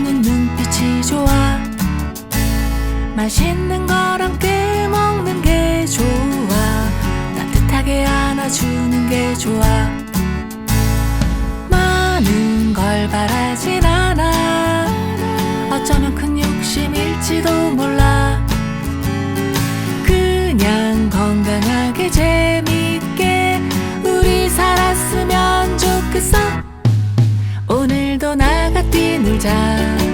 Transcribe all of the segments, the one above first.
보는 눈빛이 좋아. 맛있는 거랑 꽤 먹는 게 좋아. 따뜻하게 안아주는 게 좋아. time.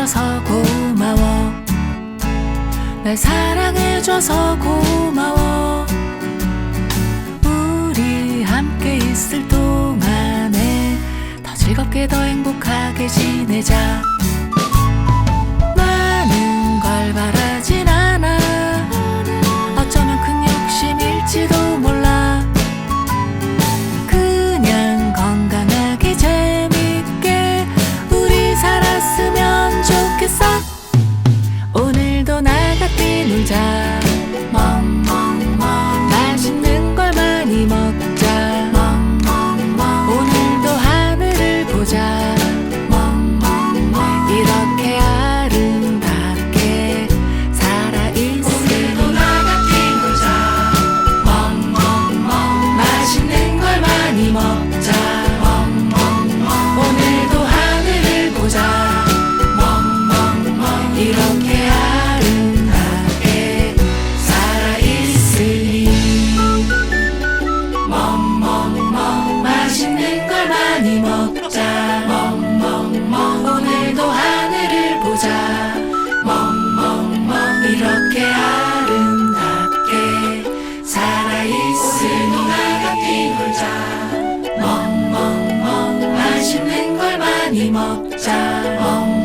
함께 해줘서 고마워. 날 사랑해줘서 고마워. 우리 함께 있을 동안에 더 즐겁게 더 행복하게 지내자 많이 먹자. 멍멍멍. 오늘도 하늘을 보자. 멍멍멍. 이렇게 아름답게 살아있으니 나가 뛰놀자. 멍멍멍. 맛있는 걸 많이 먹자. 멍